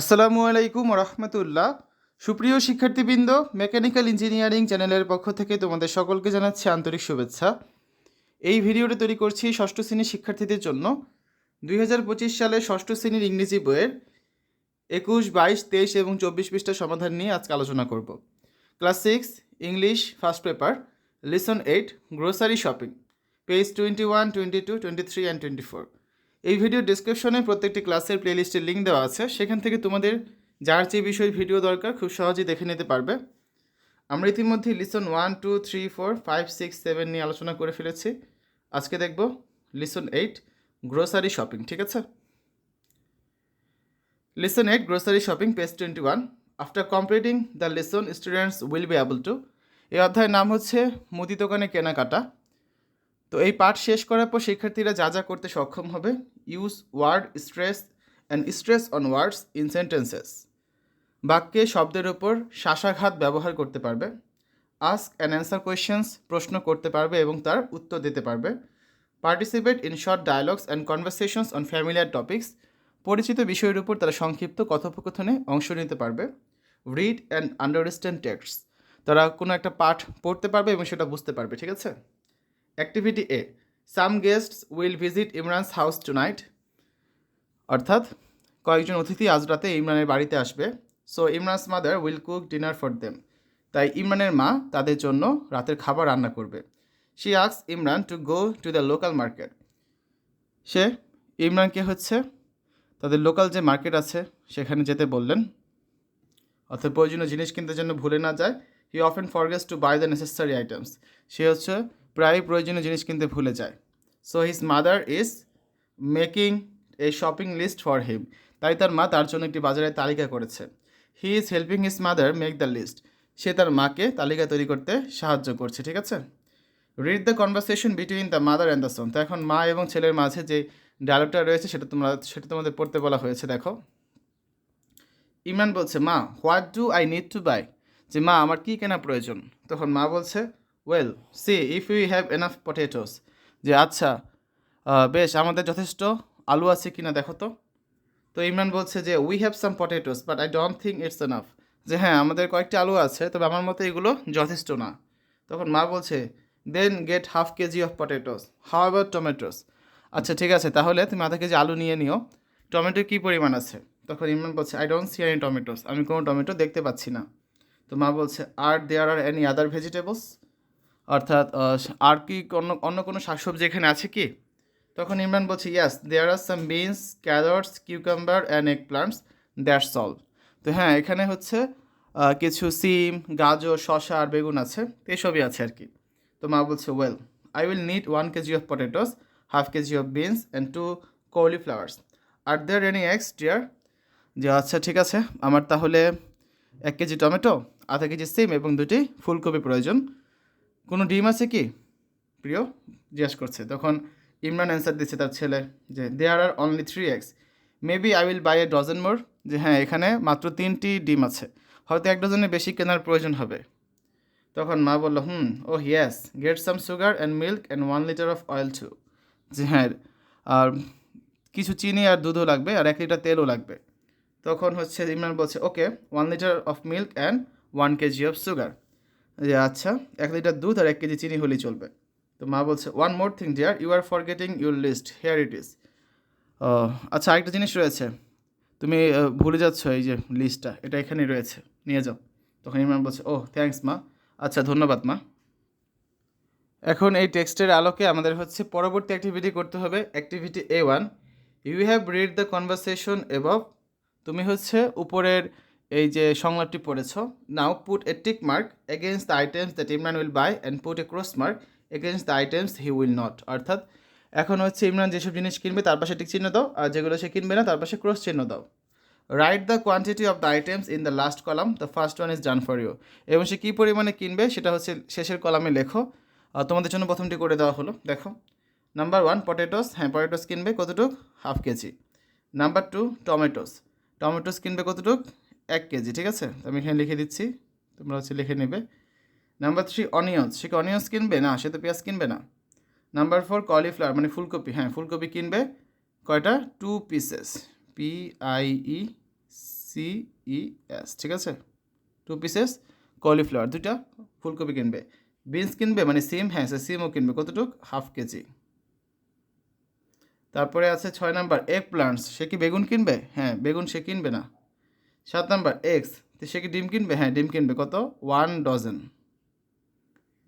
আসসালামু আলাইকুম রহমতুল্লাহ সুপ্রিয় শিক্ষার্থীবৃন্দ, মেকানিক্যাল ইঞ্জিনিয়ারিং চ্যানেলের পক্ষ থেকে তোমাদের সকলকে জানাচ্ছি আন্তরিক শুভেচ্ছা। এই ভিডিওটি তৈরি করছি ষষ্ঠ শ্রেণির শিক্ষার্থীদের জন্য। দুই হাজার পঁচিশ সালে ষষ্ঠ শ্রেণির ইংরেজি বইয়ের একুশ, বাইশ, তেইশ এবং চব্বিশ পৃষ্ঠার সমাধান নিয়ে আজকে আলোচনা করব। Class six, English, first paper, lesson eight, grocery shopping, page twenty one, twenty two, twenty three and twenty four. এই ভিডিও ডিসক্রিপশনে প্রত্যেকটি ক্লাসের প্লেলিস্টের লিঙ্ক দেওয়া আছে। সেখান থেকে তোমাদের যার যে বিষয়ে ভিডিও দরকার, খুব সহজেই দেখে নিতে পারবে। আমরা ইতিমধ্যে lesson one two three four five six seven নিয়ে আলোচনা করে ফেলেছি। আজকে দেখব লিসন এইট গ্রোসারি শপিং ঠিক আছে? Lesson eight grocery shopping page twenty one after completing the lesson students will be able to এই অধ্যায়ের নাম হচ্ছে মুদি দোকানে কেনাকাটা। তো এই পাঠ শেষ করার পর শিক্ষার্থীরা যা যা করতে সক্ষম হবে use word stress and stress on words in sentences বাক্যে শব্দের উপর শাসাঘাত ব্যবহার করতে পারবে আস্ক অ্যান্ড অ্যান্সার কোয়েশ্চেন্স প্রশ্ন করতে পারবে এবং তার উত্তর দিতে পারবে। Participate in short dialogues and conversations on familiar topics পরিচিত বিষয়ের উপর তারা সংক্ষিপ্ত কথোপকথনে অংশ নিতে পারবে। রিড অ্যান্ড আন্ডারস্ট্যান্ড টেক্সট তারা কোনো একটা পাঠ পড়তে পারবে এবং সেটা বুঝতে পারবে, ঠিক আছে? Activity A some guests will visit Imran's house tonight অর্থাৎ, কয়েকজন অতিথি আজ রাতে ইমরানের বাড়িতে আসবে। So Imran's mother will cook dinner for them তাই ইমরানের মা তাদের জন্য রাতের খাবার রান্না করবে। She asks Imran to go to the local market সে ইমরানকে হচ্ছে তাদের লোকাল যে মার্কেট আছে, সেখানে যেতে বললেন। অর্থাৎ প্রয়োজনীয় জিনিস কিনতে যেন ভুলে না যায় he often forgets to buy the necessary items সে হচ্ছে প্রায় প্রয়োজনীয় জিনিস কিনতে ভুলে যায়। So his mother is making a shopping list for him তাই তার মা তার জন্য একটি বাজারের তালিকা করেছে। He is helping his mother make the list সে তার মাকে তালিকা তৈরি করতে সাহায্য করছে, ঠিক আছে? Read the conversation between the mother and the son তো এখন মা এবং ছেলের মাঝে যে ডায়লগটা রয়েছে, সেটা তোমরা, সেটা তোমাদের পড়তে বলা হয়েছে, দেখো। ইমরান বলছে, মা what do I need to buy যে, মা, আমার কী কেনা প্রয়োজন? তখন মা বলছে well see if you have enough potatoes যে আচ্ছা বেশ, আমাদের যথেষ্ট আলু আছে কিনা দেখো তো। তো ইমরান বলছে যে we have some potatoes but I don't think it's enough যে হ্যাঁ আমাদের কয়েকটি আলু আছে, তবে আমার মতে এগুলো যথেষ্ট না। তখন মা বলছে then get half kg of potatoes how about tomatoes আচ্ছা ঠিক আছে, তাহলে তুমি আধা কেজি আলু নিয়ে নিও। টমেটোর কী পরিমাণ আছে? তখন ইমরান বলছে I don't see any tomatoes আমি কোনো টমেটো দেখতে পাচ্ছি না। তো মা বলছে আর দেয়ার আর এনি আদার ভেজিটেবলস অর্থাৎ আর কি অন্য অন্য কোনো শাকসবজি এখানে আছে কি? তখন ইমরান বলছে yes there are some beans carrots cucumber and egg plants that's all তো হ্যাঁ এখানে হচ্ছে কিছু সিম, গাজর, শসা আর বেগুন আছে, এসবই আছে আর কি। তো মা বলছে well I will need one kg of potatoes half kg of beans and two cauliflowers are there any eggs dear যে আচ্ছা ঠিক আছে, আমার তাহলে এক কেজি টমেটো, আধা কেজি সিম এবং দুটি ফুলকপি প্রয়োজন। কোনো ডিম আছে কি? প্রিয়? জিজ্ঞেস করছে। তখন ইমরান অ্যান্সার দিচ্ছে তার ছেলে যে there are only three eggs maybe I will buy a dozen more যে হ্যাঁ এখানে মাত্র তিনটি ডিম আছে। হয়তো এক ডজনের বেশি কেনার প্রয়োজন হবে। তখন মা বলল, hmm O yes get some sugar and milk and one litre of oil too যে হ্যাঁ আর কিছু চিনি আর দুধও লাগবে আর এক লিটার তেলও লাগবে। তখন হচ্ছে ইমরান বলছে okay one litre of milk and one kg of sugar যে আচ্ছা এক লিটার দুধ আর এক কেজি চিনি হলেই চলবে। তো মা বলছে one more thing dear you are forgetting your list here it is আচ্ছা আরেকটা জিনিস রয়েছে। তুমি ভুলে যাচ্ছ এই যে লিস্টটা এটা এখানেই রয়েছে। নিয়ে যাও। তখন ইমরান বলছে ও থ্যাঙ্কস মা। আচ্ছা ধন্যবাদ, মা। এখন এই টেক্সটের আলোকে আমাদের হচ্ছে পরবর্তী অ্যাক্টিভিটি করতে হবে activity A one you have read the conversation above তুমি হচ্ছে উপরের এই যে সংলাপটি পড়েছ now put a tick mark against the items that Imran will buy and put a cross mark against the items he will not অর্থাৎ, এখন হচ্ছে ইমরান যেসব জিনিস কিনবে, তার পাশে টিক চিহ্ন দাও, আর যেগুলো সে কিনবে না, তার পাশে ক্রস চিহ্ন দাও। Write the quantity of the items in the last column the first one is done for you এবং সে কী পরিমাণে কিনবে, সেটা হচ্ছে শেষের কলামে লেখো। তোমাদের জন্য প্রথমটি করে দেওয়া হলো, দেখো। নাম্বার ওয়ান পটেটোস হ্যাঁ পটেটোস কিনবে কতটুক? Half kg. Number two tomatoes tomatoes কিনবে কতটুক? এক কেজি, ঠিক আছে? আমি এখানে লিখে দিচ্ছি, তোমরা হচ্ছে লিখে নেবে। নাম্বার থ্রি অনিয়ন্স সে কি অনিয়ন্স কিনবে? না, সে তো পেঁয়াজ কিনবে না। নাম্বার ফোর কলিফ্লাওয়ার মানে ফুলকপি। হ্যাঁ ফুলকপি কিনবে। কয়টা? Two pieces P I E C E S ঠিক আছে? টু পিসেস কলিফ্লাওয়ার দুইটা ফুলকপি কিনবে। বিনস কিনবে মানে সিম? হ্যাঁ সে সিমও কিনবে। কতটুক? Half kg. তারপরে আছে ছয় নাম্বার এগ প্লান্টস সে কি বেগুন কিনবে? হ্যাঁ বেগুন সে কিনবে না। সাত নাম্বার এক্স তো সে কি ডিম কিনবে? হ্যাঁ ডিম কিনবে। কত? ওয়ান ডজন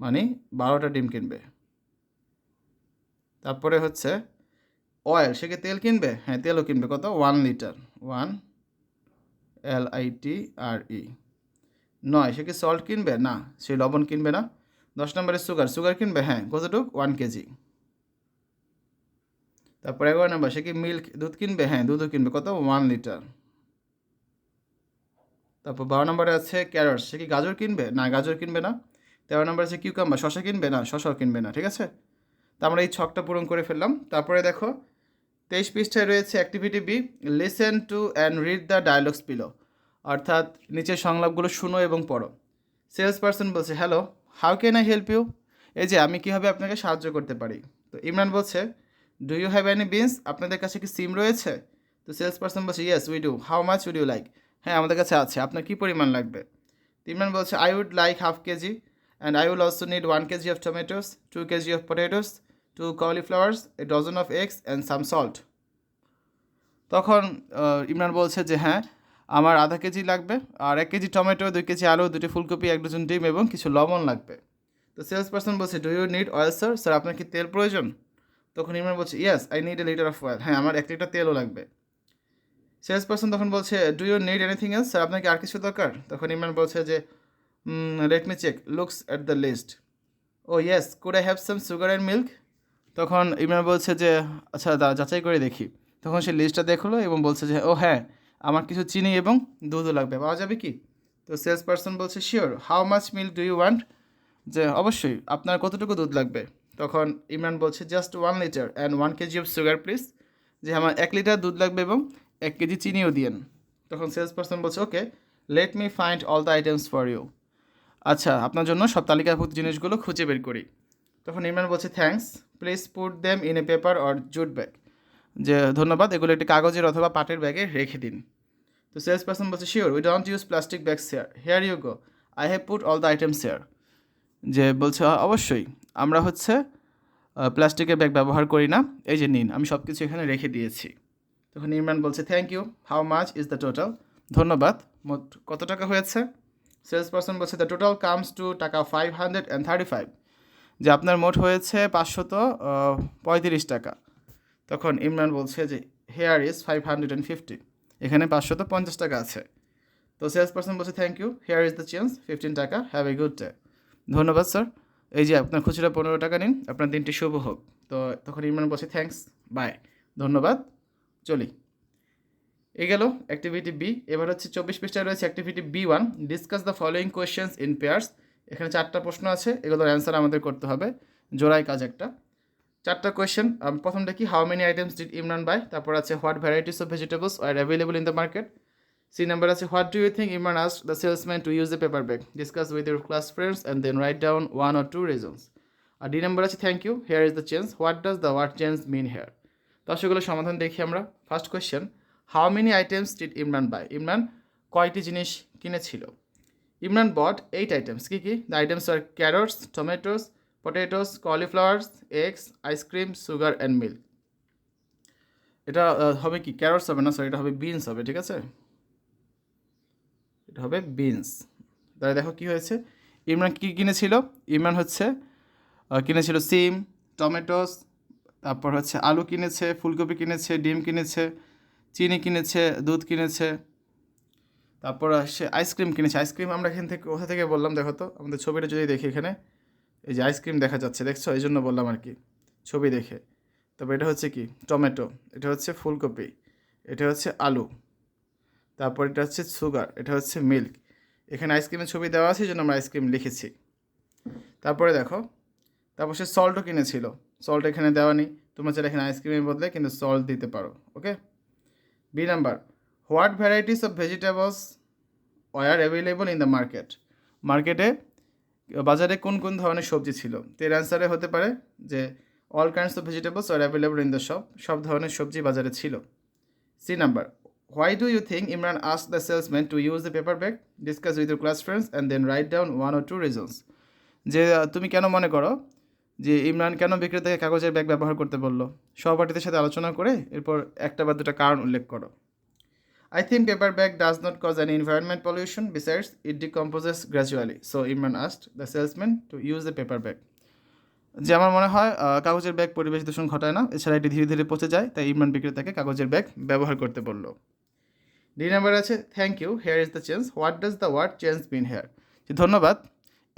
মানে বারোটা ডিম কিনবে। তারপরে হচ্ছে অয়েল সে কি তেল কিনবে? হ্যাঁ তেলও কিনবে। কত? One litre one L I T R E নয়, সে কি সল্ট কিনবে? না, সে লবণ কিনবে না। দশ নম্বরে সুগার সুগার কিনবে? হ্যাঁ কতটুক? ওয়ান কেজি তারপরে এগারো নম্বর, সে কি মিল্ক দুধ কিনবে? হ্যাঁ দুধও কিনবে। কত? ওয়ান লিটার তারপর বারো নম্বরে আছে ক্যারটস সে কি গাজর কিনবে? না, গাজর কিনবে না। তেরো নম্বরে আছে কিউকাম্বার শশা কিনবে? না শশাও কিনবে না, ঠিক আছে? তো আমরা এই ছকটা পূরণ করে ফেললাম। তারপরে দেখো, তেইশ পৃষ্ঠায় রয়েছে activity B listen to and read the dialogues below অর্থাৎ নিচের সংলাপগুলো শুনো এবং পড়ো। সেলস পার্সন বলছে hello how can I help you এই যে, আমি কীভাবে আপনাকে সাহায্য করতে পারি? তো ইমরান বলছে do you have any beans আপনাদের কাছে কি সিম রয়েছে? তো সেলস পার্সন বলছে yes we do how much would you like হ্যাঁ আমাদের কাছে আছে। আপনার কী পরিমাণ লাগবে? ইমরান বলছে I would like half kg and I will also need one kg of tomatoes two kg of potatoes two cauliflowers a dozen of eggs and some salt তখন ইমরান বলছে যে হ্যাঁ আমার আধা কেজি লাগবে আর এক কেজি টমেটো, দুই কেজি আলু, দুটি ফুলকপি, এক ডজন ডিম এবং কিছু লবণ লাগবে। তো সেলস পার্সন বলছে do you need oil sir sir আপনার কি তেল প্রয়োজন? তখন ইমরান বলছে yes I need a litre of oil হ্যাঁ আমার এক লিটার তেলও লাগবে। সেলস পার্সন তখন বলছে do you need anything else sir, আপনার কি আর কিছু দরকার? তখন ইমরান বলছে যে let me check looks at the list oh yes could I have some sugar and milk তখন ইমরান বলছে যে আচ্ছা দা যাচাই করে দেখি। তখন সে লিস্টটা দেখল এবং বলছে যে ও হ্যাঁ আমার কিছু চিনি এবং দুধও লাগবে, পাওয়া যাবে কি? তো সেলস পার্সন বলছে sure how much milk do you want যে, অবশ্যই, আপনার কতটুকু দুধ লাগবে? তখন ইমরান বলছে just one litre and one kg of sugar please যে, আমার এক লিটার দুধ লাগবে এবং এক কেজি চিনিও দিয়েন। তখন সেলস পার্সন বলছে okay let me find all the items for you আচ্ছা আপনার জন্য সব তালিকাভুক্ত জিনিসগুলো খুঁজে বের করি। তখন ইমরান বলছে thanks please put them in a paper or jute bag যে, ধন্যবাদ, এগুলো একটি কাগজের অথবা পাটের ব্যাগে রেখে দিন। তো সেলস পার্সন বলছে sure we don't use plastic bags here here you go I have put all the items here যে বলছে অবশ্যই, আমরা হচ্ছে প্লাস্টিকের ব্যাগ ব্যবহার করি না। এই যে নিন, আমি সব কিছু এখানে রেখে দিয়েছি। তখন ইমরান বলছে thank you how much is the total ধন্যবাদ। মোট কত টাকা হয়েছে? সেলস পার্সন বলছে the total comes to taka five hundred and thirty five যে আপনার মোট হয়েছে পাঁচশত পঁয়ত্রিশ টাকা। তখন ইমরান বলছে যে here is five hundred and fifty এখানে পাঁচশত পঞ্চাশ টাকা আছে। তো সেলস পার্সন বলছে thank you here is the change fifteen taka. Have a good day ধন্যবাদ স্যার এই যে আপনার খুচরা পনেরো টাকা নিন। আপনার দিনটি শুভ হোক। তো তখন ইমরান বলছে থ্যাংকস বাই ধন্যবাদ। চলি। এ গেল অ্যাক্টিভিটি বি এবার হচ্ছে চব্বিশ পৃষ্ঠায় রয়েছে activity B one discuss the following questions in pairs এখানে চারটা প্রশ্ন আছে, এগুলোর অ্যান্সার আমাদের করতে হবে জোড়াই কাজ একটা। চারটা কোয়েশ্চেন প্রথমটা কি how many items did Imran buy তারপর আছে what varieties of vegetables are available in the market C number আছে what do you think Imran ask the salesman to use the paper bag discuss with your class friends and then write down one or two reasons R D number আছে thank you here is the change what does the word change mean here তো সেগুলো সমাধান দেখি আমরা। First question how many items did Imran buy Imran কয়টি জিনিস কিনেছিল? Imran bought eight items কী কী? The items are carrots tomatoes potatoes cauliflowers eggs ice cream sugar and milk এটা হবে কি? ক্যারটস হবে না? সরি এটা হবে বিনস হবে, ঠিক আছে? এটা হবে বিনস তাহলে দেখো কি হয়েছে? ইমরান কী কিনেছিল? ইমরান হচ্ছে কিনেছিল সিম টমেটোস তারপর হচ্ছে আলু কিনেছে, ফুলকপি কিনেছে, ডিম কিনেছে, চিনি কিনেছে, দুধ কিনেছে, তারপর সে আইসক্রিম কিনেছে। আইসক্রিম আমরা এখান থেকে, কোথা থেকে বললাম দেখো তো? আমাদের ছবিটা যদি দেখি এখানে, এই যে আইসক্রিম দেখা যাচ্ছে, দেখছ? এই জন্য বললাম আর কি, ছবি দেখে। তবে এটা হচ্ছে কি? টমেটো, এটা হচ্ছে ফুলকপি, এটা হচ্ছে আলু, তারপর এটা হচ্ছে সুগার, এটা হচ্ছে মিল্ক। এখানে আইসক্রিমের ছবি দেওয়া আছে, এই জন্য আমরা আইসক্রিম লিখেছি। তারপরে দেখো, তারপর সে সল্টও কিনেছিল। সল্ট এখানে দেওয়া নেই। তোমরা চাইলে এখানে আইসক্রিমের বদলে কিন্তু সল্ট দিতে পারো okay B number what varieties of vegetables were available in the market মার্কেটে বাজারে কোন কোন ধরনের সবজি ছিল? তো এর অ্যান্সারে হতে পারে যে all kinds of vegetables are available in the shop সব ধরনের সবজি বাজারে ছিল। C number why do you think Imran us the salesman to use the paper bag discuss with your class friends and then write down one or two reasons যে, তুমি কেন মনে করো যে ইমরান কেন বিক্রেতাকে কাগজের ব্যাগ ব্যবহার করতে বলল? সহপাঠীদের সাথে আলোচনা করে এরপর একটা বা দুটা কারণ উল্লেখ করো। I think paper bag does not cause any environment pollution. Besides, it decomposes gradually. So Imran asked the salesman to use the paper bag. যে আমার মনে হয় কাগজের ব্যাগ পরিবেশ দূষণ ঘটায় না। এছাড়া এটি ধীরে ধীরে পচে যায়। তাই ইমরান বিক্রেতাকে কাগজের ব্যাগ ব্যবহার করতে বলল। ডি নাম্বার আছে thank you here is the change what does the word change mean here ধন্যবাদ।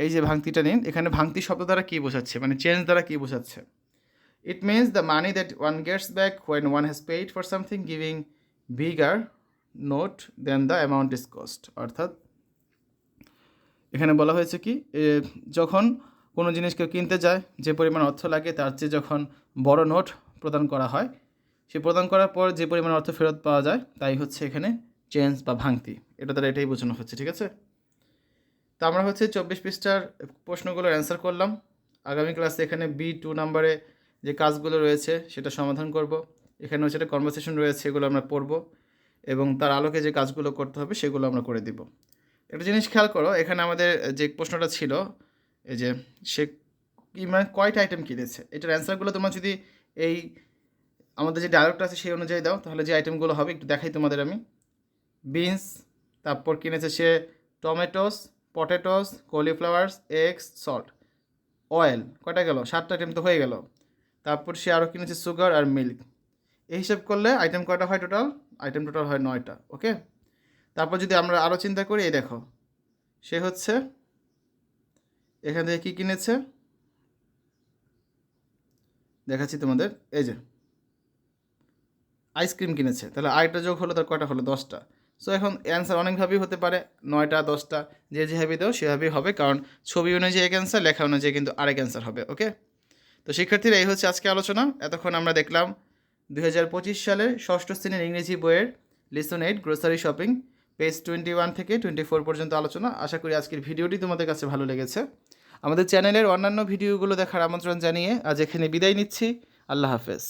এই যে ভাঙতিটা নিন, এখানে ভাঙতি শব্দ দ্বারা কী বোঝাচ্ছে? মানে চেঞ্জ দ্বারা কী বোঝাচ্ছে? It means the money that one gets back when one has paid for something giving bigger note then the amount is cost অর্থাৎ, এখানে বলা হয়েছে কি যখন কোনো জিনিস কেউ কিনতে যায়, যে পরিমাণ অর্থ লাগে, তার চেয়ে যখন বড় নোট প্রদান করা হয়, সে প্রদান করার পর যে পরিমাণ অর্থ ফেরত পাওয়া যায়, তাই হচ্ছে এখানে চেঞ্জ বা ভাঙতি। এটা দ্বারা এটাই বোঝানো হচ্ছে, ঠিক আছে? তো আমরা হচ্ছে চব্বিশ পৃষ্ঠার প্রশ্নগুলোর অ্যান্সার করলাম। আগামী ক্লাসে এখানে বি টু নাম্বারে যে কাজগুলো রয়েছে সেটা সমাধান করব। এখানে হচ্ছে একটা কনভারসেশন রয়েছে, এগুলো আমরা পড়ব এবং তার আলোকে যে কাজগুলো করতে হবে সেগুলো আমরা করে দিব। একটা জিনিস খেয়াল করো, এখানে আমাদের যে প্রশ্নটা ছিল, এই যে সে কি মানে কয়টা আইটেম কিনেছে, এটার অ্যান্সারগুলো তোমরা যদি এই আমাদের যে ডায়লগটা আছে সেই অনুযায়ী দাও, তাহলে যে আইটেমগুলো হবে একটু দেখাই তোমাদের আমি। বিনস তারপর কিনেছে সে tomatoes potatoes, cauliflowers, eggs, salt. Oil, কয়টা গেল? সাতটা আইটেম তো হয়ে গেল। তারপর সে আরও কিনেছে সুগার আর মিল্ক। এই হিসাব করলে আইটেম কয়টা হয় টোটাল? আইটেম টোটাল হয় নয়টা, ওকে? তারপর যদি আমরা আরও চিন্তা করি, এই দেখো, সে হচ্ছে, এখান থেকে কী কিনেছে? দেখাচ্ছি তোমাদের, এই যে আইসক্রিম কিনেছে। তাহলে আরেকটা যোগ হলো, তার কয়টা হলো? দশটা। সো এখন অ্যান্সার অনেকভাবেই হতে পারে, নয়টা, দশটা, যে যেভাবে দেও সেভাবেই হবে, কারণ ছবি অনুযায়ী এক অ্যান্সার লেখা অনুযায়ী কিন্তু আরেক অ্যান্সার হবে ওকে তো শিক্ষার্থীরা, এই হচ্ছে আজকে আলোচনা। এতক্ষণ আমরা দেখলাম দুই হাজার পঁচিশ সালের ষষ্ঠ শ্রেণির ইংরেজি বইয়ের lesson eight grocery shopping page twenty one থেকে টোয়েন্টি ফোর পর্যন্ত আলোচনা। আশা করি আজকের ভিডিওটি তোমাদের কাছে ভালো লেগেছে। আমাদের চ্যানেলের অন্যান্য ভিডিওগুলো দেখার আমন্ত্রণ জানিয়ে আজ এখানে বিদায় নিচ্ছি। আল্লাহ হাফেজ।